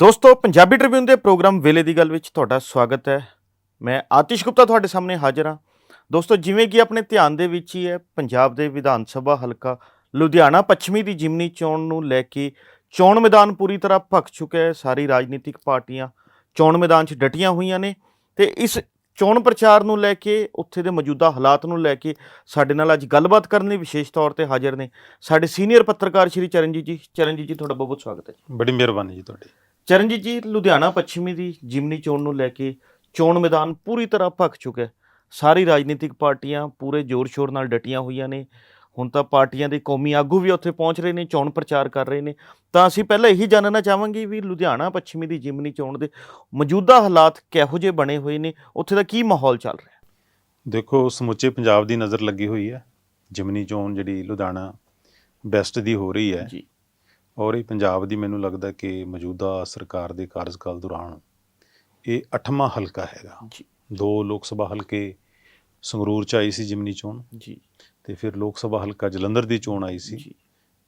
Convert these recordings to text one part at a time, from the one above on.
ਦੋਸਤੋ, ਪੰਜਾਬੀ ਟ੍ਰਿਬਿਊਨ ਦੇ ਪ੍ਰੋਗਰਾਮ ਵੇਲੇ ਦੀ ਗੱਲ ਵਿੱਚ ਤੁਹਾਡਾ ਸਵਾਗਤ ਹੈ। ਮੈਂ ਆਤਿਸ਼ ਗੁਪਤਾ ਤੁਹਾਡੇ ਸਾਹਮਣੇ ਹਾਜ਼ਰ ਹਾਂ। ਦੋਸਤੋ, ਜਿਵੇਂ ਕਿ ਆਪਣੇ ਧਿਆਨ ਦੇ ਵਿੱਚ ਹੀ ਹੈ, ਪੰਜਾਬ ਦੇ ਵਿਧਾਨ ਸਭਾ ਹਲਕਾ ਲੁਧਿਆਣਾ ਪੱਛਮੀ ਦੀ ਜਿਮਨੀ ਚੋਣ ਨੂੰ ਲੈ ਕੇ ਚੋਣ ਮੈਦਾਨ ਪੂਰੀ ਤਰ੍ਹਾਂ ਭਖ ਚੁੱਕਿਆ ਹੈ। ਸਾਰੀ ਰਾਜਨੀਤਿਕ ਪਾਰਟੀਆਂ ਚੋਣ ਮੈਦਾਨ 'ਚ ਡਟੀਆਂ ਹੋਈਆਂ ਨੇ ਤੇ ਇਸ ਚੋਣ ਪ੍ਰਚਾਰ ਨੂੰ ਲੈ ਕੇ, ਉੱਥੇ ਦੇ ਮੌਜੂਦਾ ਹਾਲਾਤ ਨੂੰ ਲੈ ਕੇ ਸਾਡੇ ਨਾਲ ਅੱਜ ਗੱਲਬਾਤ ਕਰਨ ਲਈ ਵਿਸ਼ੇਸ਼ ਤੌਰ ਤੇ ਹਾਜ਼ਰ ਨੇ ਸਾਡੇ ਸੀਨੀਅਰ ਪੱਤਰਕਾਰ ਸ਼੍ਰੀ ਚਰਨਜੀਤ ਜੀ। ਚਰਨਜੀਤ ਜੀ, ਤੁਹਾਡਾ ਬਹੁਤ ਬਹੁਤ ਸਵਾਗਤ ਹੈ ਬੜੀ ਮਿਹਰਬਾਨੀ ਜੀ ਤੁਹਾਡੀ। ਚਰਨਜੀਤ ਜੀ ਲੁਧਿਆਣਾ ਪੱਛਮੀ ਦੀ ਜਿਮਨੀ ਚੋਣ ਨੂੰ ਲੈ ਕੇ ਚੋਣ ਮੈਦਾਨ ਪੂਰੀ ਤਰ੍ਹਾਂ ਭਖ ਚੁੱਕਾ ਹੈ। ਸਾਰੀ ਰਾਜਨੀਤਿਕ ਪਾਰਟੀਆਂ ਪੂਰੇ ਜ਼ੋਰ-ਸ਼ੋਰ ਨਾਲ ਡਟੀਆਂ ਹੋਈਆਂ ਨੇ। ਹੁਣ ਤਾਂ ਪਾਰਟੀਆਂ ਦੇ ਕੌਮੀ ਆਗੂ ਵੀ ਉੱਥੇ ਪਹੁੰਚ ਰਹੇ ਨੇ ਚੋਣ ਪ੍ਰਚਾਰ ਕਰ ਰਹੇ ਨੇ। ਤਾਂ ਅਸੀਂ ਪਹਿਲਾਂ ਇਹੀ ਜਾਣਨਾ ਚਾਹਾਂਗੇ ਵੀ ਲੁਧਿਆਣਾ ਪੱਛਮੀ ਦੀ ਜਿਮਨੀ ਚੋਣ ਦੇ ਮੌਜੂਦਾ ਹਾਲਾਤ ਕਿਹੋ ਜਿਹੇ ਬਣੇ ਹੋਏ ਨੇ ਉੱਥੇ ਦਾ ਕੀ ਮਾਹੌਲ ਚੱਲ ਰਿਹਾ ਦੇਖੋ ਸਮੁੱਚੇ ਪੰਜਾਬ ਦੀ ਨਜ਼ਰ ਲੱਗੀ ਹੋਈ ਹੈ। ਜਿਮਨੀ ਚੋਣ ਜਿਹੜੀ ਲੁਧਿਆਣਾ ਬੈਸਟ ਦੀ ਹੋ ਰਹੀ ਹੈ। ਜੀ। ਔਰ ਇਹ ਪੰਜਾਬ ਦੀ ਮੈਨੂੰ ਲੱਗਦਾ ਕਿ ਮੌਜੂਦਾ ਸਰਕਾਰ ਦੇ ਕਾਰਜਕਾਲ ਦੌਰਾਨ ਇਹ 8ਵਾਂ ਹਲਕਾ ਹੈਗਾ। ਜੀ। ਦੋ ਲੋਕ ਸਭਾ ਹਲਕੇ ਸੰਗਰੂਰ ਚ ਆਈ ਸੀ ਜਿਮਨੀ ਚੋਣ ਜੀ। ਤੇ ਫਿਰ ਲੋਕ ਸਭਾ ਹਲਕਾ ਜਲੰਧਰ ਦੀ ਚੋਣ ਆਈ ਸੀ ਜੀ।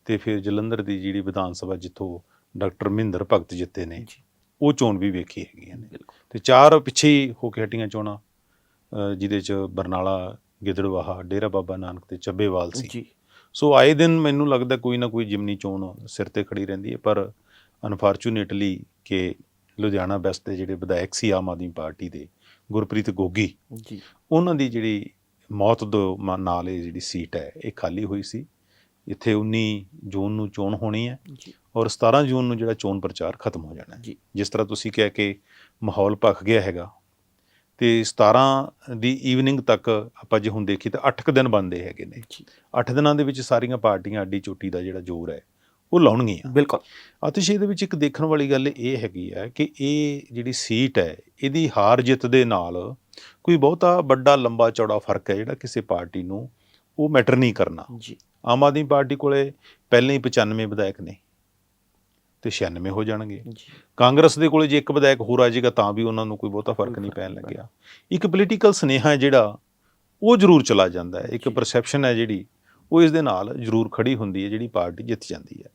ਤੇ ਫਿਰ ਜਲੰਧਰ ਦੀ ਜਿਹੜੀ ਵਿਧਾਨ ਸਭਾ ਜਿੱਥੋਂ ਡਾਕਟਰ ਮਹਿੰਦਰ ਭਗਤ ਜਿੱਤੇ ਨੇ ਜੀ। ਉਹ ਚੋਣ ਵੀ ਵੇਖੀ ਹੈਗੀਆਂ ਨੇ। ਤੇ ਚਾਰ ਪਿੱਛੇ ਹੀ ਕੇ ਹਟੀਆਂ ਚੋਣਾਂ ਜਿਹਦੇ ਚ ਬਰਨਾਲਾ ਗਿੱਦੜਵਾਹਾ ਡੇਰਾ ਬਾਬਾ ਨਾਨਕ ਤੇ ਚੱਬੇਵਾਲ ਸੀ। ਜੀ। ਸੋ ਆਏ ਦਿਨ ਮੈਨੂੰ ਲੱਗਦਾ ਕੋਈ ਨਾ ਕੋਈ ਜਿਮਨੀ ਚੋਣ ਸਿਰ ਤੇ ਖੜੀ ਰਹਿੰਦੀ ਹੈ ਪਰ ਅਨਫੋਰਚੂਨੇਟਲੀ ਕਿ ਲੁਧਿਆਣਾ ਵੈਸਟ ਦੇ ਜਿਹੜੇ ਵਿਧਾਇਕ ਸੀ ਆਮ ਆਦਮੀ ਪਾਰਟੀ ਦੇ ਗੁਰਪ੍ਰੀਤ ਗੋਗੀ ਜੀ। ਉਹਨਾਂ ਦੀ ਜਿਹੜੀ ਮੌਤ ਦੋ ਨਾਲ ਇਹ ਜਿਹੜੀ ਸੀਟ ਹੈ ਇਹ ਖਾਲੀ ਹੋਈ ਸੀ। ਇੱਥੇ 19 ਜੂਨ ਨੂੰ ਚੋਣ ਹੋਣੀ ਹੈ ਔਰ 17 ਜੂਨ ਨੂੰ ਜਿਹੜਾ ਚੋਣ ਪ੍ਰਚਾਰ ਖਤਮ ਹੋ ਜਾਣਾ ਹੈ। ਜਿਸ ਤਰ੍ਹਾਂ ਤੁਸੀਂ ਕਹਿ ਕੇ ਮਾਹੌਲ ਭਖ ਗਿਆ ਹੈਗਾ ਤੇ 17 ਦੀ ਈਵਨਿੰਗ ਤੱਕ ਆਪਾਂ ਜੇ ਹੁਣ ਦੇਖੀ ਤਾਂ 8 ਕੁ ਦਿਨ ਬੰਦੇ ਹੈਗੇ ਨੇ। ਜੀ। 8 ਦਿਨਾਂ ਦੇ ਵਿੱਚ ਸਾਰੀਆਂ ਪਾਰਟੀਆਂ ਅੱਡੀ ਚੋਟੀ ਦਾ ਜਿਹੜਾ ਜ਼ੋਰ ਹੈ ਉਹ ਲਾਉਣਗੀਆਂ। ਬਿਲਕੁਲ। ਅਤਿਸ਼ ਇਹਦੇ ਵਿੱਚ ਇੱਕ ਦੇਖਣ ਵਾਲੀ ਗੱਲ ਇਹ ਹੈਗੀ ਹੈ ਕਿ ਇਹ ਜਿਹੜੀ ਸੀਟ ਹੈ ਇਹਦੀ ਹਾਰ ਜਿੱਤ ਦੇ ਨਾਲ ਕੋਈ ਬਹੁਤਾ ਵੱਡਾ ਲੰਬਾ ਚੌੜਾ ਫ਼ਰਕ ਹੈ ਜਿਹੜਾ ਕਿਸੇ ਪਾਰਟੀ ਨੂੰ ਉਹ ਮੈਟਰ ਨਹੀਂ ਕਰਨਾ। ਜੀ। ਆਮ ਆਦਮੀ ਪਾਰਟੀ ਕੋਲੇ ਪਹਿਲਾਂ ਹੀ 95 ਵਿਧਾਇਕ ਨੇ। ਤੇ 96 ਹੋ ਜਾਣਗੇ। ਜੀ। ਕਾਂਗਰਸ ਦੇ ਕੋਲੇ ਜੇ ਇੱਕ ਵਿਧਾਇਕ ਹੋਰ ਆ ਜਾਏਗਾ ਤਾਂ ਵੀ ਉਹਨਾਂ ਨੂੰ ਕੋਈ ਬਹੁਤਾ ਫ਼ਰਕ ਨਹੀਂ ਪੈਣ ਲੱਗਿਆ। ਇੱਕ ਪੋਲੀਟੀਕਲ ਸਨੇਹਾ ਹੈ ਜਿਹੜਾ ਉਹ ਜ਼ਰੂਰ ਚਲਾ ਜਾਂਦਾ ਹੈ। ਇੱਕ ਜੀ। ਪਰਸੈਪਸ਼ਨ ਹੈ ਜਿਹੜੀ ਉਹ ਇਸ ਦੇ ਨਾਲ ਜ਼ਰੂਰ ਖੜੀ ਹੁੰਦੀ ਹੈ ਜਿਹੜੀ ਪਾਰਟੀ ਜਿੱਤ ਜਾਂਦੀ ਹੈ।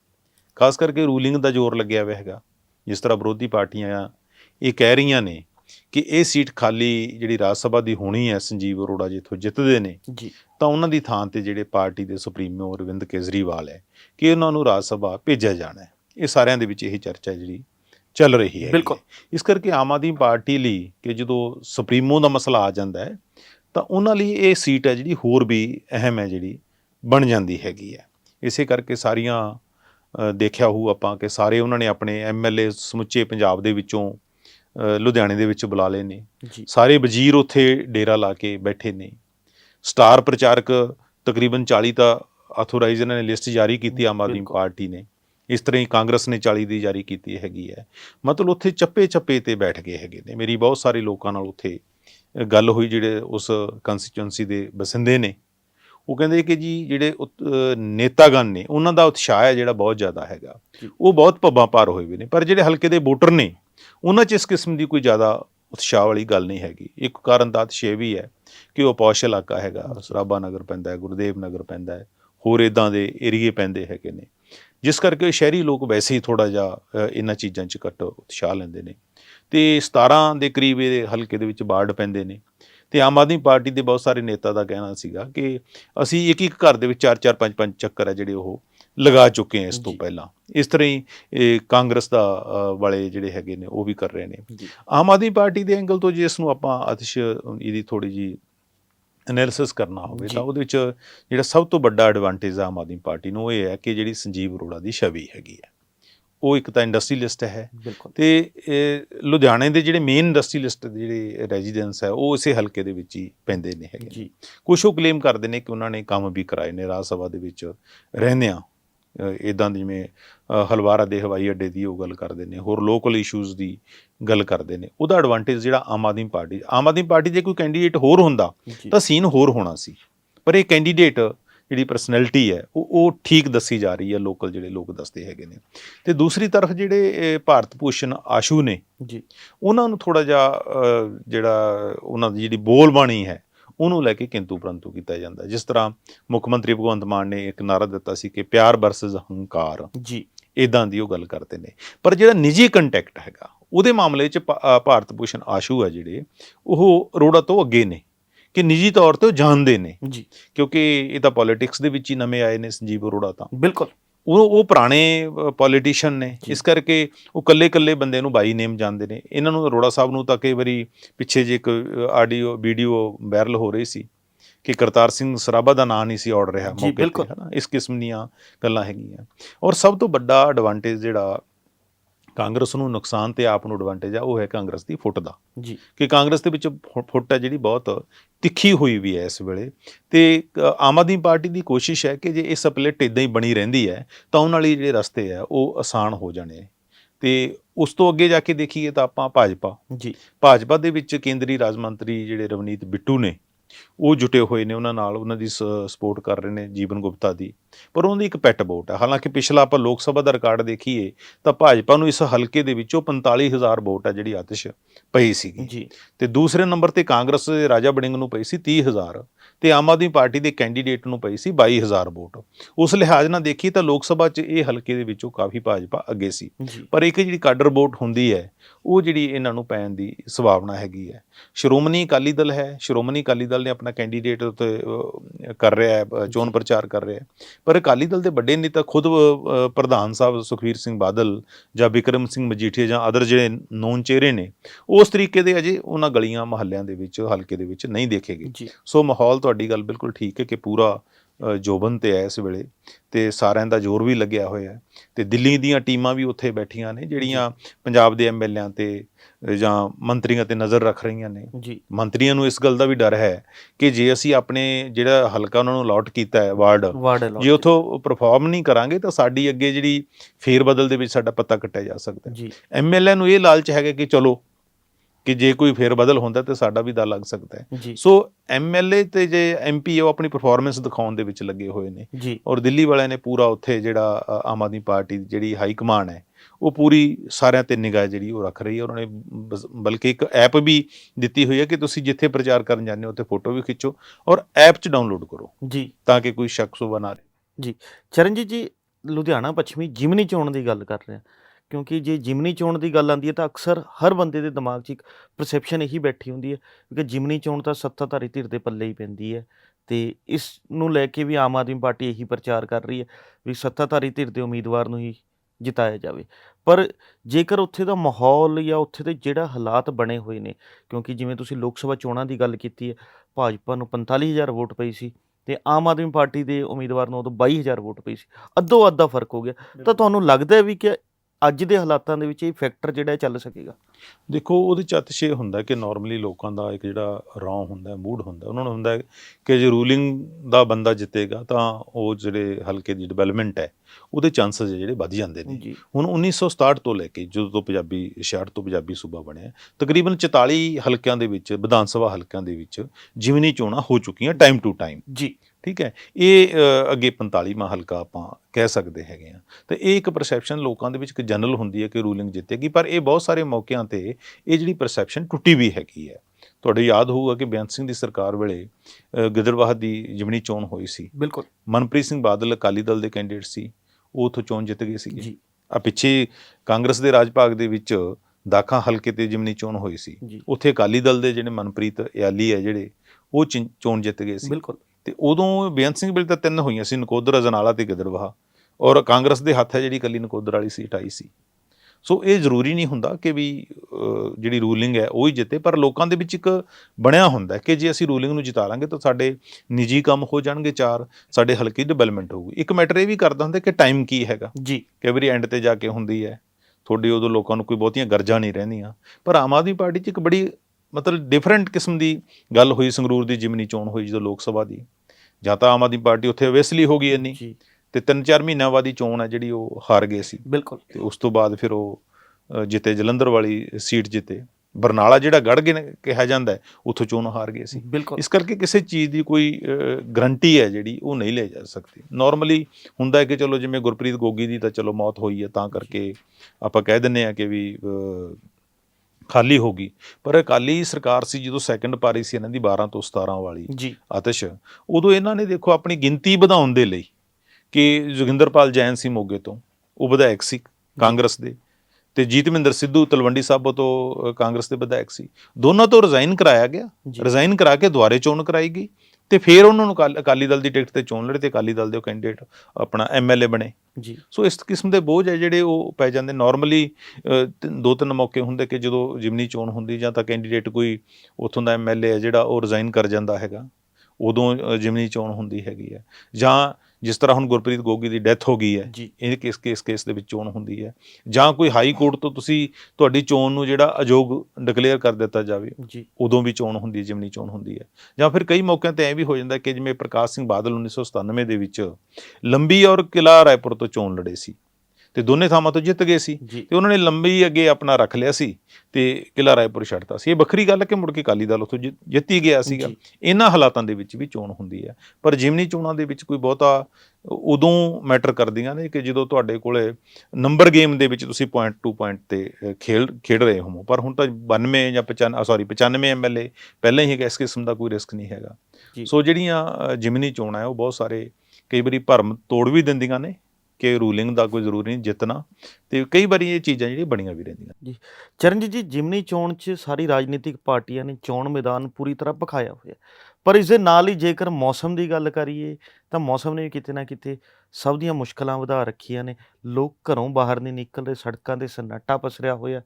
ਖਾਸ ਕਰਕੇ ਰੂਲਿੰਗ ਦਾ ਜ਼ੋਰ ਲੱਗਿਆ ਹੋਇਆ ਹੈਗਾ। ਜਿਸ ਤਰ੍ਹਾਂ ਵਿਰੋਧੀ ਪਾਰਟੀਆਂ ਇਹ ਕਹਿ ਰਹੀਆਂ ਨੇ ਕਿ ਇਹ ਸੀਟ ਖਾਲੀ ਜਿਹੜੀ ਰਾਜ ਸਭਾ ਦੀ ਹੋਣੀ ਹੈ ਸੰਜੀਵ ਅਰੋੜਾ ਜਿੱਥੋਂ ਜਿੱਤਦੇ ਨੇ ਜੀ। ਤਾਂ ਉਹਨਾਂ ਦੀ ਥਾਂ ਤੇ ਜਿਹੜੇ ਪਾਰਟੀ ਦੇ ਸੁਪਰੀਮੋ ਅਰਵਿੰਦ ਕੇਜਰੀਵਾਲ ਹੈ ਕਿ ਉਹਨਾਂ ਨੂੰ ਰਾਜ ਸਭਾ ਭੇਜਿਆ ਜਾਣਾ ਹੈ। ਇਹ ਸਾਰਿਆਂ ਦੇ ਵਿੱਚ ਇਹੀ ਚਰਚਾ ਜਿਹੜੀ ਚੱਲ ਰਹੀ ਹੈ। ਬਿਲਕੁਲ। ਇਸ ਕਰਕੇ ਆਮ ਆਦਮੀ ਪਾਰਟੀ ਲਈ ਕਿ ਜਦੋਂ ਸੁਪਰੀਮੋ ਦਾ ਮਸਲਾ ਆ ਜਾਂਦਾ ਹੈ ਤਾਂ ਉਹਨਾਂ ਲਈ ਇਹ ਸੀਟ ਹੈ ਜਿਹੜੀ ਹੋਰ ਵੀ ਅਹਿਮ ਹੈ ਜਿਹੜੀ ਬਣ ਜਾਂਦੀ ਹੈਗੀ ਹੈ। ਇਸੇ ਕਰਕੇ ਸਾਰੀਆਂ ਦੇਖਿਆ ਹੋਊ ਆਪਾਂ ਕਿ ਸਾਰੇ ਉਹਨਾਂ ਨੇ ਆਪਣੇ ਐਮਐਲਏ ਸਮੁੱਚੇ ਪੰਜਾਬ ਦੇ ਵਿੱਚੋਂ ਲੁਧਿਆਣੇ ਦੇ ਵਿੱਚ ਬੁਲਾ ਲਏ ਨੇ। ਸਾਰੇ ਵਜ਼ੀਰ ਉੱਥੇ ਡੇਰਾ ਲਾ ਕੇ ਬੈਠੇ ਨੇ। ਸਟਾਰ ਪ੍ਰਚਾਰਕ ਤਕਰੀਬਨ 40 ਤਾਂ ਆਥੋਰਾਈਜ਼ ਇਹਨਾਂ ਨੇ ਲਿਸਟ ਜਾਰੀ ਕੀਤੀ ਆਮ ਆਦਮੀ। ਪਾਰਟੀ ਨੇ। ਇਸ ਤਰ੍ਹਾਂ ਹੀ ਕਾਂਗਰਸ ਨੇ 40 ਦੀ ਜਾਰੀ ਕੀਤੀ ਹੈਗੀ ਹੈ। ਮਤਲਬ ਉੱਥੇ ਚੱਪੇ ਚੱਪੇ ਤੇ ਬੈਠ ਗਏ ਹੈਗੇ ਨੇ। ਮੇਰੀ ਬਹੁਤ ਸਾਰੇ ਲੋਕਾਂ ਨਾਲ ਉੱਥੇ ਗੱਲ ਹੋਈ ਜਿਹੜੇ ਉਸ ਕੰਸਟੀਚੁਐਂਸੀ ਦੇ ਬਸਿੰਦੇ ਨੇ। ਉਹ ਕਹਿੰਦੇ ਕਿ ਜੀ ਜਿਹੜੇ ਨੇਤਾਗਣ ਨੇ ਉਹਨਾਂ ਦਾ ਉਤਸ਼ਾਹ ਹੈ ਜਿਹੜਾ ਬਹੁਤ ਜ਼ਿਆਦਾ ਹੈਗਾ। ਉਹ ਬਹੁਤ ਪੱਬਾਂ ਪਾਰ ਹੋਏ ਹੋਏ ਨੇ। ਪਰ ਜਿਹੜੇ ਹਲਕੇ ਦੇ ਵੋਟਰ ਨੇ ਉਹਨਾਂ 'ਚ ਇਸ ਕਿਸਮ ਦੀ ਕੋਈ ਜ਼ਿਆਦਾ ਉਤਸ਼ਾਹ ਵਾਲੀ ਗੱਲ ਨਹੀਂ ਹੈਗੀ। ਇੱਕ ਕਾਰਨ ਤਾਂ ਅਤਿਸ਼ੇ ਵੀ ਹੈ ਕਿ ਉਹ ਪੌਸ਼ ਇਲਾਕਾ ਹੈਗਾ। ਸਰਾਭਾ ਨਗਰ ਪੈਂਦਾ ਹੈ ਗੁਰਦੇਵ ਨਗਰ ਪੈਂਦਾ ਹੈ ਹੋਰ ਇਦਾਂ ਦੇ ਏਰੀਏ ਪੈਂਦੇ ਹੈਗੇ ਨੇ। ਜਿਸ ਕਰਕੇ ਸ਼ਹਿਰੀ ਲੋਕ ਵੈਸੇ ਹੀ ਥੋੜਾ ਜਿਹਾ ਇਹਨਾਂ ਚੀਜ਼ਾਂ 'ਚ ਘੱਟ ਉਤਸ਼ਾਹ ਲੈਂਦੇ ਨੇ। ਤੇ 17 ਦੇ ਕਰੀਬ ਇਹ ਹਲਕੇ ਦੇ ਵਿੱਚ ਬਾਰਡ ਪੈਂਦੇ ਨੇ। ਤੇ ਆਮ ਆਦਮੀ ਪਾਰਟੀ ਦੇ ਬਹੁਤ ਸਾਰੇ ਨੇਤਾ ਦਾ ਕਹਿਣਾ ਸੀਗਾ ਕਿ ਅਸੀਂ ਇੱਕ ਇੱਕ ਘਰ ਦੇ ਵਿੱਚ ਚਾਰ ਚਾਰ ਪੰਜ ਪੰਜ ਚੱਕਰ ਹੈ ਜਿਹੜੇ ਉਹ ਲਗਾ ਚੁੱਕੇ ਹਾਂ ਇਸ ਤੋਂ। ਪਹਿਲਾਂ। ਇਸ ਤਰ੍ਹਾਂ ਹੀ ਇਹ ਕਾਂਗਰਸ ਦਾ ਵਾਲੇ ਜਿਹੜੇ ਹੈਗੇ ਨੇ ਉਹ ਵੀ ਕਰ ਰਹੇ ਨੇ। ਆਮ ਆਦਮੀ ਪਾਰਟੀ ਦੇ ਐਂਗਲ ਤੋਂ ਜੇ ਇਸ ਨੂੰ ਆਪਾਂ ਅਤਿਸ਼ ਇਹਦੀ ਥੋੜੀ ਜੀ ਐਨਾਲਿਸਿਸ ਕਰਨਾ ਹੋਵੇ। ਤਾਂ ਉਹਦੇ ਵਿੱਚ ਜਿਹੜਾ ਸਭ ਤੋਂ ਵੱਡਾ ਐਡਵਾਂਟੇਜ ਆਮ ਆਦਮੀ ਪਾਰਟੀ ਨੂੰ ਉਹ ਇਹ ਹੈ ਕਿ ਜਿਹੜੀ ਸੰਜੀਵ ਅਰੋੜਾ ਦੀ ਛਵੀ ਹੈਗੀ ਹੈ। ਉਹ ਇੱਕ ਤਾਂ ਇੰਡਸਟਰੀਲਿਸਟ ਹੈ। ਤੇ ਲੁਧਿਆਣੇ ਦੇ ਜਿਹੜੇ ਮੇਨ ਇੰਡਸਟਰੀਲਿਸਟ ਦੇ ਜਿਹੜੇ ਰੈਜ਼ੀਡੈਂਸ ਹੈ ਉਹ ਇਸੇ ਹਲਕੇ ਦੇ ਵਿੱਚ ਹੀ ਪੈਂਦੇ ਨੇ ਹੈਗੇ। ਕੁਝ ਉਹ ਕਲੇਮ ਕਰਦੇ ਨੇ ਕਿ ਉਹਨਾਂ ਨੇ ਕੰਮ ਵੀ ਕਰਾਏ ਨੇ ਰਾਜ ਸਭਾ ਦੇ ਵਿੱਚ ਰਹਿੰਦਿਆਂ ਇਦਾਂ ਜਿਵੇਂ ਹਲਵਾਰਾ ਦੇ ਹਵਾਈ ਅੱਡੇ ਦੀ ਉਹ ਗੱਲ ਕਰਦੇ ਨੇ ਹੋਰ ਲੋਕਲ ਇਸ਼ੂਜ਼ ਦੀ ਗੱਲ ਕਰਦੇ ਨੇ। ਉਹਦਾ ਐਡਵਾਂਟੇਜ ਜਿਹੜਾ ਆਮ ਆਦਮੀ ਪਾਰਟੀ ਆਮ ਆਦਮੀ ਪਾਰਟੀ ਜੇ ਕੋਈ ਕੈਂਡੀਡੇਟ ਹੋਰ ਹੁੰਦਾ ਤਾਂ ਸੀਨ ਹੋਰ ਹੋਣਾ ਸੀ। ਪਰ ਇਹ ਕੈਂਡੀਡੇਟ ਜਿਹੜੀ ਪਰਸਨੈਲਿਟੀ ਹੈ ਉਹ ਉਹ ਠੀਕ ਦੱਸੀ ਜਾ ਰਹੀ ਹੈ ਲੋਕਲ ਜਿਹੜੇ ਲੋਕ ਦੱਸਦੇ ਹੈਗੇ ਨੇ। ਤੇ ਦੂਸਰੀ ਤਰਫ ਜਿਹੜੇ ਭਾਰਤ ਭੂਸ਼ਣ ਆਸ਼ੂ ਨੇ ਜੀ। ਉਹਨਾਂ ਨੂੰ ਥੋੜਾ ਜਿਹਾ ਜਿਹੜਾ ਉਹਨਾਂ ਦੀ ਜਿਹੜੀ ਬੋਲਬਾਣੀ ਹੈ ਉਹਨੂੰ ਲੈ ਕੇ ਕਿੰਤੂ ਪ੍ਰੰਤੂ ਕੀਤਾ ਜਾਂਦਾ। ਜਿਸ ਤਰ੍ਹਾਂ ਮੁੱਖ ਮੰਤਰੀ ਭਗਵੰਤ ਮਾਨ ਨੇ ਇੱਕ ਨਾਰਾ ਦਿੱਤਾ ਸੀ ਕਿ ਪਿਆਰ ਵਰਸਸ ਹੰਕਾਰ। ਜੀ। ਇਦਾਂ ਦੀ ਉਹ ਗੱਲ ਕਰਦੇ ਨੇ। ਪਰ ਜਿਹੜਾ ਨਿੱਜੀ ਕੰਟੈਕਟ ਹੈਗਾ ਉਹਦੇ ਮਾਮਲੇ 'ਚ ਭਾਰਤ ਭੂਸ਼ਣ ਆਸ਼ੂ ਆ ਜਿਹੜੇ ਉਹ ਅਰੋੜਾ ਤੋਂ ਅੱਗੇ ਨੇ ਕਿ ਨਿੱਜੀ ਤੌਰ ਤੇ ਉਹ ਜਾਣਦੇ ਨੇ। ਜੀ। ਕਿਉਂਕਿ ਇਹ ਤਾਂ ਪੋਲਿਟਿਕਸ ਦੇ ਵਿੱਚ ਹੀ ਨਵੇਂ ਆਏ ਨੇ ਸੰਜੀਵ ਅਰੋੜਾ ਤਾਂ। ਬਿਲਕੁਲ। ਉਹ ਉਹ ਪੁਰਾਣੇ ਪੋਲੀਟੀਸ਼ੀਅਨ ਨੇ। ਇਸ ਕਰਕੇ ਉਹ ਕੱਲੇ-ਕੱਲੇ ਬੰਦੇ ਨੂੰ ਬਾਈ ਨੇਮ ਜਾਣਦੇ ਨੇ। ਇਹਨਾਂ ਨੂੰ ਅਰੋੜਾ ਸਾਹਿਬ ਨੂੰ ਤਾਂ ਕਈ ਵਾਰੀ ਪਿੱਛੇ ਜੇ ਇੱਕ ਆਡੀਓ ਵੀਡੀਓ ਵਾਇਰਲ ਹੋ ਰਹੀ ਸੀ। ਕਿ ਕਰਤਾਰ ਸਿੰਘ ਸਰਾਭਾ ਦਾ ਨਾਂ ਨਹੀਂ ਸੀ ਔੜ ਰਿਹਾ ਮੌਕੇ। ਤੇ ਹਨਾ? ਇਸ ਕਿਸਮ ਦੀਆਂ ਗੱਲਾਂ ਹੈਗੀਆਂ। ਔਰ ਸਭ ਤੋਂ ਵੱਡਾ ਐਡਵਾਂਟੇਜ ਜਿਹੜਾ ਕਾਂਗਰਸ ਨੂੰ ਨੁਕਸਾਨ ਤੇ ਆਪ ਨੂੰ ਐਡਵਾਂਟੇਜ ਆ ਉਹ ਹੈ ਕਾਂਗਰਸ ਦੀ ਫੁੱਟ ਦਾ। ਜੀ। ਕਿ ਕਾਂਗਰਸ ਦੇ ਵਿੱਚ ਫੁੱਟ ਹੈ ਜਿਹੜੀ ਬਹੁਤ ਤਿੱਖੀ ਹੋਈ ਵੀ ਹੈ ਇਸ ਵੇਲੇ। ਤੇ ਆਮ ਆਦਮੀ ਪਾਰਟੀ ਦੀ ਕੋਸ਼ਿਸ਼ ਹੈ ਕਿ ਜੇ ਇਹ ਸਪਲਿਟ ਇਦਾਂ ਹੀ ਬਣੀ ਰਹਿੰਦੀ ਹੈ ਤਾਂ ਉਹਨਾਂ ਵਾਲੀ ਜਿਹੜੇ ਰਸਤੇ ਆ ਉਹ ਆਸਾਨ ਹੋ ਜਾਣੇ। ਤੇ ਉਸ ਤੋਂ ਅੱਗੇ ਜਾ ਕੇ ਦੇਖੀਏ ਤਾਂ ਆਪਾਂ ਭਾਜਪਾ। ਜੀ। ਭਾਜਪਾ ਦੇ ਵਿੱਚ ਕੇਂਦਰੀ ਰਾਜ ਮੰਤਰੀ ਜਿਹੜੇ ਰਵਨੀਤ ਬਿੱਟੂ ਨੇ ਉਹ ਜੁਟੇ ਹੋਏ ਨੇ ਉਹਨਾਂ ਨਾਲ ਉਹਨਾਂ ਦੀ ਸਪੋਰਟ ਕਰ ਰਹੇ ਨੇ ਜੀਵਨ ਗੁਪਤਾ ਦੀ। ਪਰ ਉਹਨਾਂ ਦੀ ਇੱਕ ਪੈਟ ਵੋਟ ਹੈ ਹਾਲਾਂਕਿ ਪਿਛਲਾ ਆਪਾਂ ਲੋਕ ਸਭਾ ਦਾ ਰਿਕਾਰਡ ਦੇਖੀਏ ਤਾਂ ਭਾਜਪਾ ਨੂੰ ਇਸ ਹਲਕੇ ਦੇ ਵਿੱਚੋਂ 45000 ਵੋਟ ਹੈ ਜਿਹੜੀ ਆਤਿਸ਼ ਪਈ ਸੀਗੀ। ਜੀ। ਤੇ ਦੂਸਰੇ ਨੰਬਰ ਤੇ ਕਾਂਗਰਸ ਦੇ ਰਾਜਾ ਬੜਿੰਗ ਨੂੰ ਪਈ ਸੀ 30000 ਤੇ ਆਮ ਆਦਮੀ ਪਾਰਟੀ ਦੇ ਕੈਂਡੀਡੇਟ ਨੂੰ ਪਈ ਸੀ 22000 ਵੋਟ ਉਸ ਲਿਹਾਜ਼ ਨਾਲ ਦੇਖੀ ਤਾਂ ਲੋਕ ਸਭਾ 'ਚ ਇਹ ਹਲਕੇ ਦੇ ਵਿੱਚੋਂ ਕਾਫੀ ਭਾਜਪਾ ਅੱਗੇ ਸੀ। ਪਰ ਇੱਕ ਜਿਹੜੀ ਕਾਡਰ ਵੋਟ ਹੁੰਦੀ ਹੈ ਉਹ ਜਿਹੜੀ ਇਹਨਾਂ ਨੂੰ ਪੈਣ ਦੀ ਸੰਭਾਵਨਾ ਹੈਗੀ ਹੈ। ਸ਼੍ਰੋਮਣੀ ਅਕਾਲੀ ਦਲ ਹੈ ਸ਼੍ਰੋਮਣੀ ਅਕਾਲੀ ਦਲ ਨੇ ਆਪਣਾ ਕੈਂਡੀਡੇਟ ਉੱਤੇ ਕਰ ਰਿਹਾ ਹੈ ਚੋਣ ਪ੍ਰਚਾਰ ਕਰ ਰਿਹਾ ਹੈ। ਪਰ ਅਕਾਲੀ ਦਲ ਦੇ ਵੱਡੇ ਨੇਤਾ ਖੁਦ ਪ੍ਰਧਾਨ ਸਾਹਿਬ ਸੁਖਵੀਰ ਸਿੰਘ ਬਾਦਲ ਜਾਂ ਵਿਕਰਮ ਸਿੰਘ ਮਜੀਠੀਆ ਜਾਂ ਅਦਰ ਜਿਹੜੇ ਨੌਨ ਚਿਹਰੇ ਨੇ ਉਸ ਤਰੀਕੇ ਦੇ ਅਜੇ ਉਹਨਾਂ ਗਲੀਆਂ ਮਹੱਲਿਆਂ ਦੇ ਵਿੱਚ ਹਲਕੇ ਦੇ ਵਿੱਚ ਨਹੀਂ ਦੇਖੇ ਗਏ। ਜੀ। ਸੋ ਮਾਹੌਲ ਤੁਹਾਡੀ ਗੱਲ ਬਿਲਕੁਲ ਠੀਕ ਹੈ ਕਿ ਪੂਰਾ ਜੋਬਨ ਤੇ ਹੈ ਇਸ ਵੇਲੇ ਤੇ ਸਾਰਿਆਂ ਦਾ ਜ਼ੋਰ ਵੀ ਲੱਗਿਆ ਹੋਇਆ ਹੈ ਤੇ ਦਿੱਲੀ ਦੀਆਂ ਟੀਮਾਂ ਵੀ ਉੱਥੇ ਬੈਠੀਆਂ ਨੇ ਜਿਹੜੀਆਂ ਪੰਜਾਬ ਦੇ ਐਮਐਲਏਆਂ ਤੇ ਜਾਂ ਮੰਤਰੀਆਂ ਤੇ ਨਜ਼ਰ ਰੱਖ ਰਹੀਆਂ ਨੇ। ਜੀ। ਮੰਤਰੀਆਂ ਨੂੰ ਇਸ ਗੱਲ ਦਾ ਵੀ ਡਰ ਹੈ ਕਿ ਜੇ ਅਸੀਂ ਆਪਣੇ ਜਿਹੜਾ ਹਲਕਾ ਉਹਨਾਂ ਨੂੰ ਅਲਾਟ ਕੀਤਾ ਹੈ ਵਾਰਡ ਜੇ ਉਥੋਂ ਪਰਫਾਰਮ ਨਹੀਂ ਕਰਾਂਗੇ ਤਾਂ ਸਾਡੀ ਅੱਗੇ ਜਿਹੜੀ ਫੇਰ ਬਦਲ ਦੇ ਵਿੱਚ ਸਾਡਾ ਪੱਤਾ ਕੱਟਿਆ ਜਾ ਸਕਦਾ ਹੈ। ਜੀ। ਐਮਐਲਏ ਨੂੰ ਇਹ ਲਾਲਚ ਹੈਗਾ ਕਿ ਚਲੋ ਕਿ ਜੇ ਕੋਈ ਫੇਰ ਬਦਲ ਹੁੰਦਾ ਤੇ ਸਾਡਾ ਵੀ ਦਾ ਲੱਗ ਸਕਦਾ ਹੈ। ਜੀ। ਸੋ ਐਮਐਲਏ ਤੇ ਜੇ ਐਮਪੀ ਉਹ ਆਪਣੀ ਪਰਫਾਰਮੈਂਸ ਦਿਖਾਉਣ ਦੇ ਵਿੱਚ ਲੱਗੇ ਹੋਏ ਨੇ ਜੀ। ਔਰ ਦਿੱਲੀ ਵਾਲਿਆਂ ਨੇ ਪੂਰਾ ਉੱਥੇ ਜਿਹੜਾ ਆਮ ਆਦਮੀ ਪਾਰਟੀ ਦੀ ਜਿਹੜੀ ਹਾਈ ਕਮਾਂਡ ਹੈ ਉਹ ਪੂਰੀ ਸਾਰਿਆਂ ਤੇ ਨਿਗਾਹ ਜਿਹੜੀ ਉਹ ਰੱਖ ਰਹੀ ਹੈ। ਉਹਨਾਂ ਨੇ ਬਲਕਿ ਇੱਕ ਐਪ ਵੀ ਦਿੱਤੀ ਹੋਈ ਹੈ ਕਿ ਤੁਸੀਂ ਜਿੱਥੇ ਪ੍ਰਚਾਰ ਕਰਨ ਜਾਂਦੇ ਹੋ ਉੱਥੇ ਫੋਟੋ ਵੀ ਖਿੱਚੋ ਔਰ ਐਪ 'ਚ ਡਾਊਨਲੋਡ ਕਰੋ ਜੀ। ਤਾਂ ਕਿ ਕੋਈ ਸ਼ੱਕ ਸੁਬਾ ਨਾ ਰਹੇ। ਚਰਨਜੀਤ ਜੀ ਲੁਧਿਆਣਾ ਪੱਛਮੀ ਜਿਮਨੀ ਚੋਣ ਦੀ ਗੱਲ ਕਰ ਰਹੇ ਕਿਉਂਕਿ ਜੇ ਜਿਮਨੀ ਚੋਣ ਦੀ ਗੱਲ ਆਉਂਦੀ ਹੈ ਤਾਂ ਅਕਸਰ ਹਰ ਬੰਦੇ ਦੇ ਦਿਮਾਗ 'ਚ ਇੱਕ ਪਰਸੈਪਸ਼ਨ ਇਹੀ ਬੈਠੀ ਹੁੰਦੀ ਹੈ ਕਿ ਜਿਮਨੀ ਚੋਣ ਤਾਂ ਸੱਤਾਧਾਰੀ ਧਿਰ ਦੇ ਪੱਲੇ ਹੀ ਪੈਂਦੀ ਹੈ ਤੇ ਇਸ ਨੂੰ ਲੈ ਕੇ ਵੀ ਆਮ ਆਦਮੀ ਪਾਰਟੀ ਇਹੀ ਪ੍ਰਚਾਰ ਕਰ ਰਹੀ ਹੈ ਵੀ ਸੱਤਾਧਾਰੀ ਧਿਰ ਦੇ ਉਮੀਦਵਾਰ ਨੂੰ ਹੀ ਜਿਤਾਇਆ ਜਾਵੇ। ਪਰ ਜੇਕਰ ਉੱਥੇ ਦਾ ਮਾਹੌਲ ਜਾਂ ਉੱਥੇ ਦੇ ਜਿਹੜਾ ਹਾਲਾਤ ਬਣੇ ਹੋਏ ਨੇ ਕਿਉਂਕਿ ਜਿਵੇਂ ਤੁਸੀਂ ਲੋਕ ਸਭਾ ਚੋਣਾਂ ਦੀ ਗੱਲ ਕੀਤੀ ਹੈ ਭਾਜਪਾ ਨੂੰ 45000 ਵੋਟ ਪਈ ਸੀ ਤੇ ਆਮ ਆਦਮੀ ਪਾਰਟੀ ਦੇ ਉਮੀਦਵਾਰ ਨੂੰ ਉਦੋਂ 22000 ਵੋਟ ਪਈ ਸੀ ਅੱਧੋ ਅੱਧ ਫ਼ਰਕ ਹੋ ਗਿਆ। ਤਾਂ ਤੁਹਾਨੂੰ ਲੱਗਦਾ ਹੈ ਵੀ ਕਿ ਅੱਜ ਦੇ ਹਾਲਾਤਾਂ ਦੇ ਵਿੱਚ ਇਹ ਫੈਕਟਰ ਜਿਹੜਾ ਚੱਲ ਸਕੇਗਾ? ਦੇਖੋ ਉਹਦੇ ਚ ਅਤਿਸ਼ੇ ਹੁੰਦਾ ਕਿ ਨਾਰਮਲੀ ਲੋਕਾਂ ਦਾ ਇੱਕ ਜਿਹੜਾ ਰੌਂ ਹੁੰਦਾ ਮੂਡ ਹੁੰਦਾ ਉਹਨਾਂ ਨੂੰ ਹੁੰਦਾ ਕਿ ਜੇ ਰੂਲਿੰਗ ਦਾ ਬੰਦਾ ਜਿੱਤੇਗਾ ਤਾਂ ਉਹ ਜਿਹੜੇ ਹਲਕੇ ਦੀ ਡਿਵੈਲਪਮੈਂਟ ਹੈ ਉਹਦੇ ਚਾਂਸਸ ਜਿਹੜੇ ਵੱਧ ਜਾਂਦੇ ਨੇ। ਹੁਣ 1967 ਤੋਂ ਲੈ ਕੇ ਜਦੋਂ ਤੋਂ ਪੰਜਾਬੀ 66 ਤੋਂ ਪੰਜਾਬੀ ਸੂਬਾ ਬਣਿਆ ਤਕਰੀਬਨ 44 ਹਲਕਿਆਂ ਦੇ ਵਿੱਚ ਵਿਧਾਨ ਸਭਾ ਹਲਕਿਆਂ ਦੇ ਵਿੱਚ ਜਿਮਨੀ ਚੋਣਾਂ ਹੋ ਚੁੱਕੀਆਂ ਟਾਈਮ ਟੂ ਟਾਈਮ ਜੀ। ਠੀਕ ਹੈ? ਇਹ ਅੱਗੇ 45ਵਾਂ ਹਲਕਾ ਆਪਾਂ ਕਹਿ ਸਕਦੇ ਹੈਗੇ ਆ ਤੇ ਇਹ ਇੱਕ ਪਰਸੈਪਸ਼ਨ ਲੋਕਾਂ ਦੇ ਵਿੱਚ ਇੱਕ ਜਨਰਲ ਹੁੰਦੀ ਹੈ ਕਿ ਰੂਲਿੰਗ ਜਿੱਤੇਗੀ ਪਰ ਇਹ ਬਹੁਤ ਸਾਰੇ ਮੌਕਿਆਂ ਤੇ ਇਹ ਜਿਹੜੀ ਪਰਸੈਪਸ਼ਨ ਟੁੱਟੀ ਵੀ ਹੈਗੀ ਹੈ। ਤੁਹਾਡੇ ਯਾਦ ਹੋਊਗਾ ਕਿ ਬੇਅੰਤ ਸਿੰਘ ਦੀ ਸਰਕਾਰ ਵੇਲੇ ਅ, ਗਿੱਦੜਬਾਹਾ ਦੀ ਜਿਮਨੀ ਚੋਣ ਹੋਈ ਸੀ। ਬਿਲਕੁਲ। ਮਨਪ੍ਰੀਤ ਸਿੰਘ ਬਾਦਲ ਅਕਾਲੀ ਦਲ ਦੇ ਕੈਂਡੀਡੇਟ ਸੀ। ਉਹ ਉੱਥੋਂ ਚੋਣ ਜਿੱਤ ਗਏ ਸੀਗੇ। ਜੀ। ਆ ਪਿੱਛੇ ਕਾਂਗਰਸ ਦੇ ਰਾਜ ਭਾਗ ਦੇ ਵਿੱਚ ਦਾਖਾ ਹਲਕੇ ਤੇ ਜਿਮਨੀ ਚੋਣ ਹੋਈ ਸੀ। ਉੱਥੇ ਅਕਾਲੀ ਦਲ ਦੇ ਜਿਹੜੇ ਮਨਪ੍ਰੀਤ ਯਾਲੀ ਹੈ ਜਿਹੜੇ ਉਹ ਚੋਣ ਜਿੱਤ ਗਏ ਸੀ। ਬਿਲਕੁਲ। ਤੇ ਉਦੋਂ ਬੇਅੰਤ ਸਿੰਘ ਵੇਲੇ ਤਾਂ ਤਿੰਨ ਹੋਈਆਂ ਸੀ ਨਕੋਦਰ ਅਜਨਾਲਾ ਤੇ ਗਿੱਦੜਬਾਹਾ ਔਰ ਕਾਂਗਰਸ ਦੇ ਹੱਥ ਹੈ ਜਿਹੜੀ ਕੱਲੀ ਨਕੋਦਰ ਵਾਲੀ ਸੀਟ ਆਈ ਸੀ। ਸੋ ਇਹ ਜ਼ਰੂਰੀ ਨਹੀਂ ਹੁੰਦਾ ਕਿ ਵੀ ਜਿਹੜੀ ਰੂਲਿੰਗ ਹੈ ਉਹ ਹੀ ਜਿੱਤੇ ਪਰ ਲੋਕਾਂ ਦੇ ਵਿੱਚ ਇੱਕ ਬਣਿਆ ਹੁੰਦਾ ਕਿ ਜੇ ਅਸੀਂ ਰੂਲਿੰਗ ਨੂੰ ਜਿਤਾ ਲਾਂਗੇ ਤਾਂ ਸਾਡੇ ਨਿੱਜੀ ਕੰਮ ਹੋ ਜਾਣਗੇ ਚਾਰ ਸਾਡੇ ਹਲਕੇ ਦੀ ਡਿਵੈਲਪਮੈਂਟ ਹੋਊਗੀ। ਇੱਕ ਮੈਟਰ ਇਹ ਵੀ ਕਰਦਾ ਹੁੰਦਾ ਕਿ ਟਾਈਮ ਕੀ ਹੈਗਾ। ਜੀ। ਕਈ ਵਾਰੀ ਐਂਡ ਤੇ ਜਾ ਕੇ ਹੁੰਦੀ ਹੈ ਤੁਹਾਡੀ ਉਦੋਂ ਲੋਕਾਂ ਨੂੰ ਕੋਈ ਬਹੁਤੀਆਂ ਗਰਜਾਂ ਨਹੀਂ ਰਹਿੰਦੀਆਂ। ਪਰ ਆਮ ਆਦਮੀ ਪਾਰਟੀ 'ਚ ਇੱਕ ਬੜੀ ਮਤਲਬ ਡਿਫਰੈਂਟ ਕਿਸਮ ਦੀ ਗੱਲ ਹੋਈ ਸੰਗਰੂਰ ਦੀ ਜਿਮਨੀ ਚੋਣ ਹੋਈ ਜਦੋਂ ਲੋਕ ਸਭਾ ਦੀ। ਜਾਂ ਤਾਂ ਆਮ ਆਦਮੀ ਪਾਰਟੀ ਉੱਥੇ ਓਵੈਸਲੀ ਹੋ ਗਈ ਇੰਨੀ। ਤੇ ਤਿੰਨ ਚਾਰ ਮਹੀਨਿਆਂ ਬਾਅਦ ਦੀ ਚੋਣ ਹੈ ਜਿਹੜੀ ਉਹ ਹਾਰ ਗਏ ਸੀ। ਬਿਲਕੁਲ। ਤੇ ਉਸ ਤੋਂ ਬਾਅਦ ਫਿਰ ਉਹ ਜਿੱਤੇ ਜਲੰਧਰ ਵਾਲੀ ਸੀਟ ਜਿੱਤੇ। ਬਰਨਾਲਾ ਜਿਹੜਾ ਗੜ ਗਏ ਨੇ ਕਿਹਾ ਜਾਂਦਾ ਹੈ, ਉੱਥੋਂ ਚੋਣ ਹਾਰ ਗਏ ਸੀ। ਇਸ ਕਰਕੇ ਕਿਸੇ ਚੀਜ਼ ਦੀ ਕੋਈ ਗਰੰਟੀ ਹੈ ਜਿਹੜੀ ਉਹ ਨਹੀਂ ਲੈ ਜਾ ਸਕਦੀ। ਨਾਰਮਲੀ ਹੁੰਦਾ ਹੈ ਕਿ ਚਲੋ ਜਿਵੇਂ ਗੁਰਪ੍ਰੀਤ ਗੋਗੀ ਦੀ ਤਾਂ ਚਲੋ ਮੌਤ ਹੋਈ ਹੈ ਤਾਂ ਕਰਕੇ ਆਪਾਂ ਕਹਿ ਦਿੰਨੇ ਆ ਕਿ ਵੀ ਖਾਲੀ ਹੋ ਗਈ। ਪਰ ਅਕਾਲੀ ਸਰਕਾਰ ਸੀ ਜਦੋਂ ਸੈਕੰਡ ਪਾਰੀ ਸੀ ਇਹਨਾਂ ਦੀ 12 ਤੋਂ 17 ਵਾਲੀ। ਜੀ। ਆਤਿਸ਼ ਉਦੋਂ ਇਹਨਾਂ ਨੇ ਦੇਖੋ ਆਪਣੀ ਗਿਣਤੀ ਵਧਾਉਣ ਦੇ ਲਈ ਕਿ ਜੋਗਿੰਦਰਪਾਲ ਜੈਨ ਸੀ ਮੋਗੇ ਤੋਂ ਉਹ ਵਿਧਾਇਕ ਸੀ ਕਾਂਗਰਸ ਦੇ ਤੇ ਜੀਤਮਿੰਦਰ ਸਿੱਧੂ ਤਲਵੰਡੀ ਸਾਬੋ ਤੋਂ ਕਾਂਗਰਸ ਦੇ ਵਿਧਾਇਕ ਸੀ। ਦੋਨਾਂ ਤੋਂ ਰਿਜ਼ਾਈਨ ਕਰਾਇਆ ਗਿਆ। ਰਿਜ਼ਾਈਨ ਕਰਾ ਕੇ ਦੁਬਾਰੇ ਚੋਣ ਕਰਾਈ ਗਈ ਤੇ ਫਿਰ ਉਹਨਾਂ ਨੂੰ ਅਕਾਲ- ਅਕਾਲੀ ਦਲ ਦੀ ਟਿਕਟ ਤੇ ਚੋਣ ਲੜੇ ਤੇ ਅਕਾਲੀ ਦਲ ਦੇ ਉਹ ਕੈਂਡੀਡੇਟ ਆਪਣਾ ਐਮਐਲਏ ਬਣੇ। ਜੀ। ਸੋ ਇਸ ਕਿਸਮ ਦੇ ਬੋਝ ਹੈ ਜਿਹੜੇ ਉਹ ਪੈ ਜਾਂਦੇ। ਨਾਰਮਲੀ ਦੋ ਤਿੰਨ ਮੌਕੇ ਹੁੰਦੇ ਕਿ ਜਦੋਂ ਜਿਮਨੀ ਚੋਣ ਹੁੰਦੀ ਜਾਂ ਤਾਂ ਕੈਂਡੀਡੇਟ ਕੋਈ ਉੱਥੋਂ ਦਾ ਐਮਐਲਏ ਹੈ ਜਿਹੜਾ ਉਹ ਰਿਜ਼ਾਈਨ ਕਰ ਜਾਂਦਾ ਹੈਗਾ। ਉਦੋਂ ਜਿਮਨੀ ਚੋਣ ਹੁੰਦੀ ਹੈਗੀ ਹੈ। ਜਾਂ ਜਿਸ ਤਰ੍ਹਾਂ ਹੁਣ ਗੁਰਪ੍ਰੀਤ ਗੋਗੀ ਦੀ ਡੈਥ ਹੋ ਗਈ ਹੈ ਇਹ ਕੇਸ ਕੇਸ ਕੇਸ ਦੇ ਵਿੱਚ ਚੋਣ ਹੁੰਦੀ ਹੈ? ਜਾਂ ਕੋਈ ਹਾਈ ਕੋਰਟ ਤੋਂ ਤੁਸੀਂ ਤੁਹਾਡੀ ਚੋਣ ਨੂੰ ਜਿਹੜਾ ਅਯੋਗ ਡਿਕਲੇਅਰ ਕਰ ਦਿੱਤਾ ਜਾਵੇ ਉਦੋਂ ਵੀ ਚੋਣ ਹੁੰਦੀ ਹੈ ਜਿਮਨੀ ਚੋਣ ਹੁੰਦੀ ਹੈ। ਜਾਂ ਫਿਰ ਕਈ ਮੌਕਿਆਂ ਤੇ ਐ ਵੀ ਹੋ ਜਾਂਦਾ ਕਿ ਜਿਵੇਂ ਪ੍ਰਕਾਸ਼ ਸਿੰਘ ਬਾਦਲ 1997 ਦੇ ਵਿੱਚ ਲੰਬੀ ਔਰ ਕਿਲਾ ਰਾਏਪੁਰ ਤੋਂ ਚੋਣ ਲੜੇ ਸੀ। ਤੇ ਦੋਨੇ ਥਾਵਾਂ ਤੋਂ ਜਿੱਤ ਗਏ ਸੀ। ਤੇ ਉਹਨਾਂ ਨੇ ਲੰਬੀ ਅੱਗੇ ਆਪਣਾ ਰੱਖ ਲਿਆ ਸੀ ਤੇ ਕਿਲਾ ਰਾਏਪੁਰ ਛੱਡਤਾ ਸੀ। ਇਹ ਵੱਖਰੀ ਗੱਲ ਹੈ ਕਿ ਮੁੜ ਕੇ ਅਕਾਲੀ ਦਲ ਉੱਥੋਂ ਜਿੱਤ- ਗਿਆ ਸੀਗਾ। ਇਹਨਾਂ ਹਾਲਾਤਾਂ ਦੇ ਵਿੱਚ ਵੀ ਚੋਣ ਹੁੰਦੀ ਹੈ। ਪਰ ਜਿਮਨੀ ਚੋਣਾਂ ਦੇ ਵਿੱਚ ਕੋਈ ਬਹੁਤਾ ਉਦੋਂ ਮੈਟਰ ਕਰਦੀਆਂ ਨੇ ਕਿ ਜਦੋਂ ਤੁਹਾਡੇ ਕੋਲੇ ਨੰਬਰ ਗੇਮ ਦੇ ਵਿੱਚ ਤੁਸੀਂ ਪੁਆਇੰਟ ਟੂ ਪੁਆਇੰਟ ਤੇ ਖੇਡ ਖੇਡ ਰਹੇ ਹੋ ਪਰ ਹੁਣ ਤਾਂ 92 ਜਾਂ 95 ਸੌਰੀ 95 ਐਮਐਲਏ ਪਹਿਲਾਂ ਹੀ ਹੈਗਾ ਇਸ ਕਿਸਮ ਦਾ ਕੋਈ ਰਿਸਕ ਨਹੀਂ ਹੈਗਾ। ਸੋ ਜਿਹੜੀਆਂ ਜਿਮਨੀ ਚੋਣਾਂ ਹੈ ਉਹ ਬਹੁਤ ਸਾਰੇ ਕਈ ਵਾਰੀ ਭਰਮ ਤੋੜ ਵੀ ਦਿੰਦੀਆਂ ਨੇ ਕਿ ਰੂਲਿੰਗ ਦਾ ਕੋਈ ਜ਼ਰੂਰੀ ਨਹੀਂ, ਜਿੱਤਣਾ। ਤੇ ਕਈ ਵਾਰੀ ਇਹ ਚੀਜ਼ਾਂ ਜਿਹੜੀਆਂ ਬਣੀਆਂ ਵੀ ਰਹਿੰਦੀਆਂ। ਜੀ। ਚਰਨਜੀਤ ਜੀ, ਜਿਮਨੀ ਚੋਣ 'ਚ ਸਾਰੀ ਰਾਜਨੀਤਿਕ ਪਾਰਟੀਆਂ ਨੇ ਚੋਣ ਮੈਦਾਨ ਪੂਰੀ ਤਰ੍ਹਾਂ ਭਖਾਇਆ ਹੋਇਆ ਪਰ ਇਸ ਦੇ ਨਾਲ ਹੀ ਜੇਕਰ ਮੌਸਮ ਦੀ ਗੱਲ ਕਰੀਏ, ਤਾਂ ਮੌਸਮ ਨੇ ਵੀ ਕਿਤੇ ਨਾ ਕਿਤੇ ਸਭ ਦੀਆਂ ਮੁਸ਼ਕਲਾਂ ਵਧਾ ਰੱਖੀਆਂ ਨੇ। ਲੋਕ ਘਰੋਂ ਬਾਹਰ ਨਹੀਂ ਨਿਕਲ ਰਹੇ, ਸੜਕਾਂ ਤੇ ਸਨਾਟਾ ਪਸਰਿਆ ਹੋਇਆ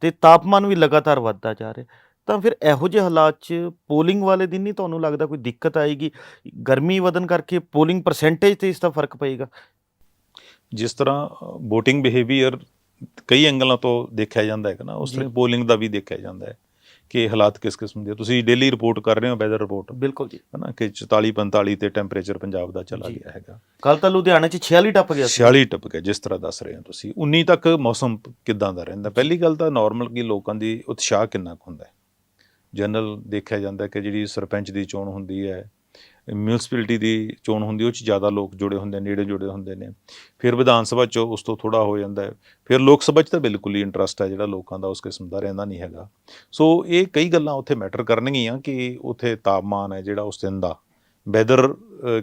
ਤੇ ਤਾਪਮਾਨ ਵੀ ਲਗਾਤਾਰ ਵੱਧਦਾ ਜਾ ਰਿਹਾ ਤਾਂ ਫਿਰ ਇਹੋ ਜਿਹੇ ਹਾਲਾਤ 'ਚ ਪੋਲਿੰਗ ਵਾਲੇ ਦਿਨ ਨਹੀਂ ਤੁਹਾਨੂੰ ਲੱਗਦਾ ਕੋਈ ਦਿੱਕਤ ਆਏਗੀ? ਗਰਮੀ ਵਧਣ ਕਰਕੇ ਪੋਲਿੰਗ ਪਰਸੈਂਟੇਜ ਤੇ ਇਸ ਦਾ ਫ਼ਰਕ ਪਏਗਾ? ਜਿਸ ਤਰ੍ਹਾਂ VOTING ਬਿਹੇਵੀਅਰ ਕਈ ਐਂਗਲਾਂ ਤੋਂ ਦੇਖਿਆ ਜਾਂਦਾ ਹੈ ਕਿ ਨਾ ਉਸ। ਤਰ੍ਹਾਂ ਪੋਲਿੰਗ ਦਾ ਵੀ ਦੇਖਿਆ ਜਾਂਦਾ ਹੈ ਕਿ ਹਾਲਾਤ ਕਿਸ ਕਿਸਮ ਦੇ। ਤੁਸੀਂ ਡੇਲੀ ਰਿਪੋਰਟ ਕਰ ਰਹੇ ਹੋ ਵੈਦਰ ਰਿਪੋਰਟ ਬਿਲਕੁਲ ਜੀ। ਹਨਾ ਕਿ 44 45 ਤੇ ਟੈਂਪਰੇਚਰ ਪੰਜਾਬ ਦਾ ਚਲਾ। ਗਿਆ ਹੈਗਾ। ਕੱਲ ਤਾਂ ਲੁਧਿਆਣੇ 'ਚ 46 ਟੱਪ ਗਿਆ ਸੀ। 46 ਟੱਪ ਗਿਆ ਜਿਸ ਤਰ੍ਹਾਂ ਦੱਸ ਰਹੇ ਹੋ ਤੁਸੀਂ। 19 ਤੱਕ ਮੌਸਮ ਕਿੱਦਾਂ ਦਾ ਰਹਿੰਦਾ? ਪਹਿਲੀ ਗੱਲ ਤਾਂ ਨਾਰਮਲ ਕੀ ਲੋਕਾਂ ਦੀ ਉਤਸ਼ਾਹ ਕਿੰਨਾ ਹੁੰਦਾ ਹੈ? ਜਨਰਲ ਦੇਖਿਆ ਜਾਂਦਾ ਕਿ ਜਿਹੜੀ ਸਰਪੰਚ ਦੀ ਚੋਣ ਹੁੰਦੀ ਹੈ ਮਿਊਨਿਸਪੈਲਿਟੀ ਦੀ ਚੋਣ ਹੁੰਦੀ, ਉਹ ਚ ਜ਼ਿਆਦਾ ਲੋਕ ਜੁੜੇ ਹੁੰਦੇ ਨੇੜੇ ਜੁੜੇ ਹੁੰਦੇ ਨੇ। ਫਿਰ ਵਿਧਾਨ ਸਭਾ ਚ ਉਸ ਤੋਂ ਥੋੜਾ ਹੋ ਜਾਂਦਾ ਹੈ। ਫਿਰ ਲੋਕ ਸਭਾ ਚ ਤਾਂ ਬਿਲਕੁਲ ਹੀ ਇੰਟਰਸਟ ਹੈ ਜਿਹੜਾ ਲੋਕਾਂ ਦਾ ਉਸ ਕਿਸਮ ਦਾ ਰਹਿੰਦਾ ਨਹੀਂ ਹੈਗਾ। ਸੋ ਇਹ ਕਈ ਗੱਲਾਂ ਉੱਥੇ ਮੈਟਰ ਕਰਨਗੀਆਂ ਕਿ ਉੱਥੇ ਤਾਪਮਾਨ ਹੈ ਜਿਹੜਾ ਉਸ ਦਿਨ ਦਾ। ਵੈਦਰ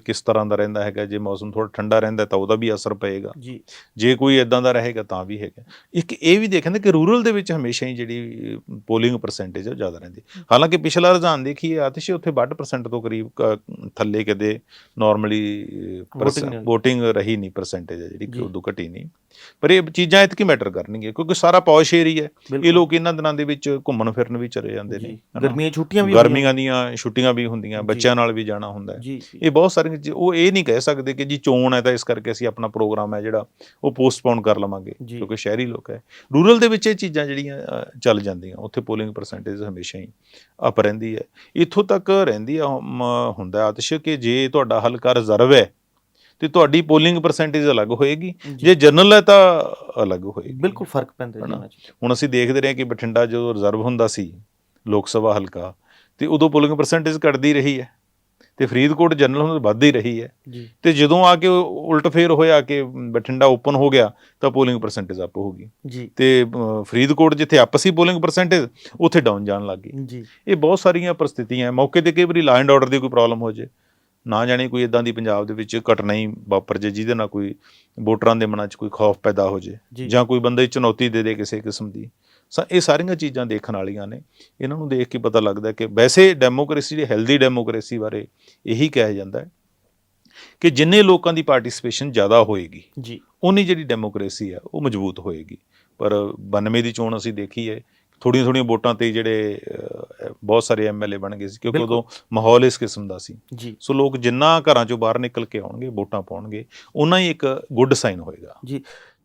ਕਿਸ ਤਰ੍ਹਾਂ ਦਾ ਰਹਿੰਦਾ ਹੈਗਾ ਜੇ ਮੌਸਮ ਥੋੜਾ ਠੰਡਾ ਰਹਿੰਦਾ ਤਾਂ ਉਹਦਾ ਵੀ ਅਸਰ ਪਏਗਾ ਜੀ ਜੇ ਕੋਈ ਇਦਾਂ ਦਾ ਰਹੇਗਾ ਤਾਂ ਵੀ ਹੈਗਾ ਇੱਕ ਇਹ ਵੀ ਦੇਖਦੇ ਕਿ ਰੂਰਲ ਦੇ ਵਿੱਚ ਹਮੇਸ਼ਾ ਹੀ ਜਿਹੜੀ ਪੋਲਿੰਗ ਪਰਸੈਂਟੇਜ ਉਹ ਜ਼ਿਆਦਾ ਰਹਿੰਦੀ ਹਾਲਾਂਕਿ ਪਿਛਲਾ ਰੁਝਾਨ ਦੇਖੀਏ ਆਤਿਸ਼ ਉੱਥੇ 62% ਤੋਂ ਕਰੀਬ ਥੱਲੇ ਕਦੇ ਨਾਰਮਲੀ Voting। VOTING ਰਹੀ ਨਹੀਂ ਪਰਸੈਂਟੇਜ ਜਿਹੜੀ। ਕਿ ਉਦੋਂ ਘਟੀ ਨਹੀਂ ਪਰ ਇਹ ਚੀਜ਼ਾਂ ਇਤਕੀ ਮੈਟਰ ਕਰਨਗੀਆਂ ਕਿਉਂਕਿ ਸਾਰਾ ਪੌਸ਼ ਏਰੀਆ ਹੈ ਇਹ ਲੋਕ ਇਹਨਾਂ ਦਿਨਾਂ ਦੇ ਵਿੱਚ ਘੁੰਮਣ ਫਿਰਨ ਵੀ ਚਲੇ ਜਾਂਦੇ ਨੇ। ਗਰਮੀਆਂ ਛੁੱਟੀਆਂ ਵੀ। ਗਰਮੀਆਂ ਦੀਆਂ ਛੁੱਟੀਆਂ ਵੀ ਹੁੰਦੀਆਂ। ਬੱਚਿਆਂ ਨਾਲ ਵੀ ਜਾਣਾ ਹੁੰਦਾ ਹੈ। ਜੀ ਜੀ। ਇਹ ਬਹੁਤ ਸਾਰੀਆਂ ਚੀ- ਉਹ ਇਹ ਨਹੀਂ ਕਹਿ ਸਕਦੇ ਕਿ ਜੀ ਚੋਣ ਹੈ ਤਾਂ ਇਸ ਕਰਕੇ ਅਸੀਂ ਆਪਣਾ ਪ੍ਰੋਗਰਾਮ ਹੈ ਜਿਹੜਾ ਉਹ ਪੋਸਟਪੋਨ ਕਰ ਲਵਾਂਗੇ ਜੀ। ਕਿਉਂਕਿ ਸ਼ਹਿਰੀ ਲੋਕ ਹੈ। ਰੂਰਲ ਦੇ ਵਿੱਚ ਇਹ ਚੀਜ਼ਾਂ ਜਿਹੜੀਆਂ ਚੱਲ ਜਾਂਦੀਆਂ। ਉੱਥੇ ਪੋਲਿੰਗ ਪਰਸੈਂਟੇਜ ਹਮੇਸ਼ਾ ਹੀ ਅਪ ਰਹਿੰਦੀ ਹੈ। ਇੱਥੋਂ ਤੱਕ ਰਹਿੰਦੀ ਆ ਹੁੰਦਾ ਆਤਿਸ਼ ਕਿ ਜੇ ਤੁਹਾਡਾ ਹਲਕਾ ਰਿਜ਼ਰਵ ਹੈ ਤੇ ਤੁਹਾਡੀ ਪੋਲਿੰਗ ਪਰਸੈਂਟੇਜ ਅਲੱਗ ਹੋਏਗੀ। ਜੀ। ਜੇ ਜਨਰਲ ਹੈ ਤਾਂ ਅਲੱਗ ਹੋਏਗੀ। ਬਿਲਕੁਲ ਫ਼ਰਕ ਪੈਂਦਾ ਜੀ ਹੁਣ ਅਸੀਂ ਦੇਖਦੇ ਰਹੇ ਕਿ ਬਠਿੰਡਾ ਜਦੋਂ ਰਿਜ਼ਰਵ ਹੁੰਦਾ ਸੀ ਲੋਕ ਸਭਾ ਹਲਕਾ ਤੇ ਉਦੋਂ ਪੋਲਿੰਗ ਪਰਸੈਂਟੇਜ ਘਟਦੀ ਰਹੀ ਹੈ। ਤੇ ਫਰੀਦਕੋਟ ਜਨਰਲ ਹੁੰਦਾ ਵੱਧਦੀ ਰਹੀ ਹੈ। ਤੇ ਜਦੋਂ ਆ ਕੇ ਉਲਟ ਫੇਰ ਹੋਇਆ ਕਿ ਬਠਿੰਡਾ ਓਪਨ ਹੋ ਗਿਆ ਤਾਂ ਪੋਲਿੰਗ ਪਰਸੈਂਟੇਜ ਅਪ ਹੋ ਗਈ। ਤੇ ਫਰੀਦਕੋਟ ਜਿੱਥੇ ਅਪ ਸੀ ਪੋਲਿੰਗ ਪਰਸੈਂਟੇਜ ਉੱਥੇ ਡਾਊਨ ਜਾਣ ਲੱਗ ਗਈ। ਇਹ ਬਹੁਤ ਸਾਰੀਆਂ ਪਰਿਸਥਿਤੀਆਂ ਹੈ ਮੌਕੇ ਤੇ ਕਈ ਵਾਰੀ ਲਾਅ ਐਂਡ ਆਰਡਰ ਦੀ ਕੋਈ ਪ੍ਰੋਬਲਮ ਹੋ ਜੇ ਨਾ ਜਾਣੇ ਕੋਈ ਇਦਾਂ ਦੀ ਪੰਜਾਬ ਦੇ ਵਿੱਚ ਘਟਨਾ ਹੀ ਵਾਪਰ ਜੇ ਜਿਹਦੇ ਨਾਲ ਕੋਈ ਵੋਟਰਾਂ ਦੇ ਮਨਾਂ 'ਚ ਕੋਈ ਖੌਫ ਪੈਦਾ ਹੋ ਜੇ ਜੀ। ਜਾਂ ਕੋਈ ਬੰਦੇ ਚੁਣੌਤੀ ਦੇ ਦੇ ਕਿਸੇ ਕਿਸਮ ਦੀ। ਸੋ ਇਹ ਸਾਰੀਆਂ ਚੀਜ਼ਾਂ ਦੇਖਣ ਵਾਲੀਆਂ ਨੇ। ਇਹਨਾਂ ਨੂੰ ਦੇਖ ਕੇ ਪਤਾ ਲੱਗਦਾ ਕਿ ਵੈਸੇ ਡੈਮੋਕ੍ਰੇਸੀ ਦੀ ਹੈਲਦੀ ਡੈਮੋਕ੍ਰੇਸੀ ਬਾਰੇ ਇਹੀ ਕਿਹਾ ਜਾਂਦਾ ਹੈ ਕਿ ਜਿੰਨੇ ਲੋਕਾਂ ਦੀ ਪਾਰਟਿਸਿਪੇਸ਼ਨ ਜ਼ਿਆਦਾ ਹੋਏਗੀ ਜੀ। ਉਨੀ ਜਿਹੜੀ ਡੈਮੋਕ੍ਰੇਸੀ ਆ ਉਹ ਮਜ਼ਬੂਤ ਹੋਏਗੀ। ਪਰ 92 ਦੀ ਚੋਣ ਅਸੀਂ ਦੇਖੀ ਹੈ ਥੋੜੀਆਂ ਥੋੜੀਆਂ ਵੋਟਾਂ ਤੇ ਜਿਹੜੇ ਬਹੁਤ ਸਾਰੇ ਐਮਐਲਏ ਬਣ ਗਏ ਸੀ ਕਿਉਂਕਿ। ਉਦੋਂ ਮਾਹੌਲ ਇਸ ਕਿਸਮ ਦਾ ਸੀ। ਜੀ। ਸੋ ਲੋਕ ਜਿੰਨਾ ਘਰਾਂ ਚੋਂ ਬਾਹਰ ਨਿਕਲ ਕੇ ਆਉਣਗੇ ਵੋਟਾਂ ਪਾਉਣਗੇ ਉਹਨਾਂ ਹੀ ਇੱਕ ਗੁੱਡ ਸਾਈਨ ਹੋਏਗਾ।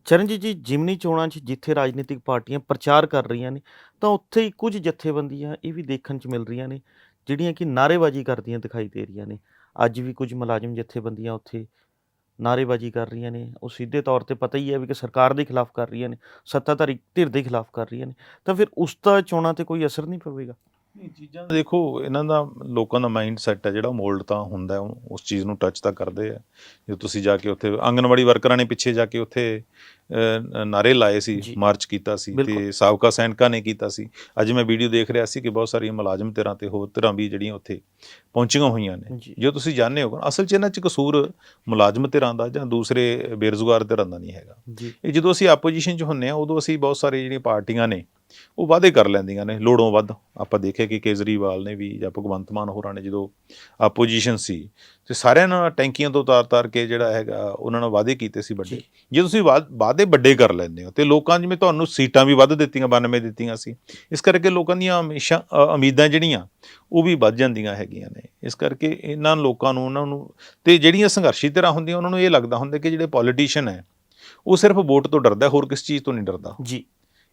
ਚਰਨਜੀਤ ਜੀ, ਜਿਮਨੀ ਚੋਣਾਂ 'ਚ ਜਿੱਥੇ ਰਾਜਨੀਤਿਕ ਪਾਰਟੀਆਂ ਪ੍ਰਚਾਰ ਕਰ ਰਹੀਆਂ ਨੇ, ਤਾਂ ਉੱਥੇ ਹੀ ਕੁਝ ਜਥੇਬੰਦੀਆਂ ਇਹ ਵੀ ਦੇਖਣ 'ਚ ਮਿਲ ਰਹੀਆਂ ਨੇ, ਜਿਹੜੀਆਂ ਕਿ ਨਾਅਰੇਬਾਜ਼ੀ ਕਰਦੀਆਂ ਦਿਖਾਈ ਦੇ ਰਹੀਆਂ ਨੇ। ਅੱਜ ਵੀ ਕੁਝ ਮੁਲਾਜ਼ਮ ਜਥੇਬੰਦੀਆਂ ਉੱਥੇ ਨਾਅਰੇਬਾਜ਼ੀ ਕਰ ਰਹੀਆਂ ਨੇ। ਉਹ ਸਿੱਧੇ ਤੌਰ ਤੇ ਪਤਾ ਹੀ ਹੈ ਵੀ ਕਿ ਸਰਕਾਰ ਦੇ ਖਿਲਾਫ ਕਰ ਰਹੀਆਂ ਨੇ, ਸੱਤਾਧਾਰੀ ਧਿਰ ਦੇ ਖਿਲਾਫ ਕਰ ਰਹੀਆਂ ਨੇ। ਤਾਂ ਫਿਰ ਉਸ ਦਾ ਚੋਣਾਂ ਤੇ ਕੋਈ ਅਸਰ ਨਹੀਂ ਪਵੇਗਾ? ਇਹ ਚੀਜ਼ਾਂ ਦੇਖੋ ਇਹਨਾਂ ਦਾ ਲੋਕਾਂ ਦਾ ਮਾਈਂਡ ਸੈਟ ਹੈ ਜਿਹੜਾ ਮੋਲਡ ਤਾਂ ਹੁੰਦਾ ਉਸ ਚੀਜ਼ ਨੂੰ ਟੱਚ ਤਾਂ ਕਰਦੇ ਆ। ਜੇ ਤੁਸੀਂ ਜਾ ਕੇ ਉੱਥੇ ਆਂਗਨਵਾੜੀ ਵਰਕਰਾਂ ਨੇ ਪਿੱਛੇ ਜਾ ਕੇ ਉੱਥੇ ਨਾਰੇ ਲਾਏ ਸੀ। ਮਾਰਚ ਕੀਤਾ ਸੀ। ਤੇ ਸਾਬਕਾ ਸੈਨਿਕਾਂ ਨੇ ਕੀਤਾ ਸੀ। ਅੱਜ ਮੈਂ ਵੀਡੀਓ ਦੇਖ ਰਿਹਾ ਸੀ ਕਿ ਬਹੁਤ ਸਾਰੀਆਂ ਮੁਲਾਜ਼ਮ ਧਿਰਾਂ ਤੇ ਹੋਰ ਧਿਰਾਂ ਵੀ ਜਿਹੜੀਆਂ ਉੱਥੇ ਪਹੁੰਚੀਆਂ ਹੋਈਆਂ ਨੇ। ਜੀ। ਤੁਸੀਂ ਜਾਣਦੇ ਹੋ ਅਸਲ 'ਚ ਇਹਨਾਂ 'ਚ ਕਸੂਰ ਮੁਲਾਜ਼ਮ ਧਿਰਾਂ ਦਾ ਜਾਂ ਦੂਸਰੇ ਬੇਰੁਜ਼ਗਾਰ ਧਿਰਾਂ ਦਾ ਨਹੀਂ ਹੈਗਾ। ਇਹ ਜਦੋਂ ਅਸੀਂ ਆਪੋਜੀਸ਼ਨ 'ਚ ਹੁੰਨੇ ਆ ਉਦੋਂ ਅਸੀਂ ਬਹੁਤ ਸਾਰੇ ਜਿਹੜੀਆਂ ਪਾਰਟੀਆਂ ਨੇ ਉਹ ਵਾਅਦੇ ਕਰ ਲੈਂਦੀਆਂ ਨੇ ਲੋੜੋਂ ਵੱਧ। ਆਪਾਂ ਦੇਖਿਆ ਕਿ ਕੇਜਰੀਵਾਲ ਨੇ ਵੀ ਜਾਂ ਭਗਵੰਤ ਮਾਨ ਹੋਰਾਂ ਨੇ ਜਦੋਂ ਆਪੋਜੀਸ਼ਨ ਸੀ ਤੇ ਸਾਰਿਆਂ ਨਾਲ ਟੈਂਕੀਆਂ ਤੋਂ ਤਾਰ-ਤਾਰ ਕੇ ਜਿਹੜਾ ਹੈਗਾ ਉਹਨਾਂ ਨਾਲ ਵਾਅਦੇ ਕੀਤੇ ਸੀ ਵੱਡੇ। ਜੀ। ਤੁਸੀਂ ਵਾਅਦੇ ਵੱਡੇ ਕਰ ਲੈਂਦੇ ਹੋ ਤੇ ਲੋਕਾਂ ਜਿਵੇਂ ਤੁਹਾਨੂੰ ਸੀਟਾਂ ਵੀ ਵੱਧ ਦਿੱਤੀਆਂ 92 ਦਿੱਤੀਆਂ ਸੀ ਇਸ ਕਰਕੇ ਲੋਕਾਂ ਦੀਆਂ ਹਮੇਸ਼ਾ ਉਮੀਦਾਂ ਜਿਹੜੀਆਂ ਉਹ ਵੀ ਵੱਧ ਜਾਂਦੀਆਂ ਹੈਗੀਆਂ ਨੇ। ਇਸ ਕਰਕੇ ਇਹਨਾਂ ਲੋਕਾਂ ਨੂੰ ਉਹਨਾਂ ਨੂੰ ਤੇ ਜਿਹੜੀਆਂ ਸੰਘਰਸ਼ੀ ਧਿਰਾਂ ਹੁੰਦੀਆਂ ਉਹਨਾਂ ਨੂੰ ਇਹ ਲੱਗਦਾ ਹੁੰਦਾ ਕਿ ਜਿਹੜੇ ਪੋਲੀਟੀਸ਼ੀਅਨ ਹੈ ਉਹ ਸਿਰਫ ਵੋਟ ਤੋਂ ਡਰਦਾ ਹੋਰ ਕਿਸ ਚੀਜ਼ ਤੋਂ ਨਹੀਂ ਡਰਦਾ। ਜੀ।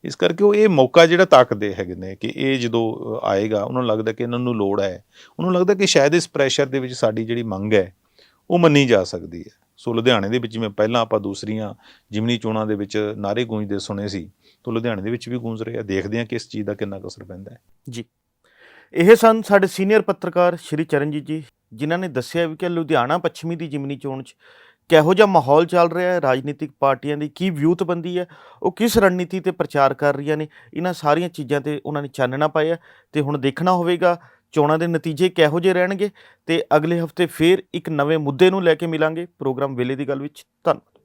ਇਸ ਕਰਕੇ ਉਹ ਇਹ ਮੌਕਾ ਜਿਹੜਾ ਤਾਕਦੇ ਹੈਗੇ ਨੇ ਕਿ ਇਹ ਜਦੋਂ ਆਏਗਾ, ਉਹਨਾਂ ਨੂੰ ਲੱਗਦਾ ਕਿ ਇਹਨਾਂ ਨੂੰ ਲੋੜ ਹੈ। ਉਹਨਾਂ ਨੂੰ ਲੱਗਦਾ ਕਿ ਸ਼ਾਇਦ ਇਸ ਪ੍ਰੈਸ਼ਰ ਦੇ ਵਿੱਚ ਸਾਡੀ ਜਿਹੜੀ ਮੰਗ ਹੈ, ਉਹ ਮੰਨੀ ਜਾ ਸਕਦੀ ਹੈ। ਸੋ ਲੁਧਿਆਣੇ ਦੇ ਵਿੱਚ ਜਿਵੇਂ ਪਹਿਲਾਂ ਆਪਾਂ ਦੂਸਰੀਆਂ ਜਿਮਨੀ ਚੋਣਾਂ ਦੇ ਵਿੱਚ ਨਾਰੇ ਗੂੰਜਦੇ ਸੁਣੇ ਸੀ ਤਾਂ ਲੁਧਿਆਣੇ ਦੇ ਵਿੱਚ ਵੀ ਗੂੰਜ ਰਹੇ ਆ। ਦੇਖਦੇ ਹਾਂ ਕਿ ਇਸ ਚੀਜ਼ ਦਾ ਕਿੰਨਾ ਕੁ ਅਸਰ ਪੈਂਦਾ ਹੈ। ਜੀ। ਇਹ ਸਨ ਸਾਡੇ ਸੀਨੀਅਰ ਪੱਤਰਕਾਰ ਸ਼੍ਰੀ ਚਰਨਜੀਤ ਜੀ, ਜਿਨ੍ਹਾਂ ਨੇ ਦੱਸਿਆ ਵੀ ਕਿ ਲੁਧਿਆਣਾ ਪੱਛਮੀ ਦੀ ਜਿਮਨੀ ਚੋਣ 'ਚ ਕਿਹੋ ਜਿਹਾ ਮਾਹੌਲ ਚੱਲ ਰਿਹਾ ਹੈ? ਰਾਜਨੀਤਿਕ ਪਾਰਟੀਆਂ ਦੀ ਕੀ ਵਿਊਤਬੰਦੀ ਹੈ? ਉਹ ਕਿਸ ਰਣਨੀਤੀ ਤੇ ਪ੍ਰਚਾਰ ਕਰ ਰਹੀਆਂ ਨੇ? ਇਹਨਾਂ ਸਾਰੀਆਂ ਚੀਜ਼ਾਂ ਤੇ ਉਹਨਾਂ ਨੇ ਚਾਨਣਾ ਪਾਇਆ ਤੇ ਹੁਣ ਦੇਖਣਾ ਹੋਵੇਗਾ ਚੋਣਾਂ ਦੇ ਨਤੀਜੇ ਕਿਹੋ ਜਿਹੇ ਰਹਿਣਗੇ ਤੇ ਅਗਲੇ ਹਫ਼ਤੇ ਫੇਰ ਇੱਕ ਨਵੇਂ ਮੁੱਦੇ ਨੂੰ ਲੈ ਕੇ ਮਿਲਾਂਗੇ। ਪ੍ਰੋਗਰਾਮ ਵੇਲੇ ਦੀ ਗੱਲ ਵਿੱਚ ਧੰਨਵਾਦ।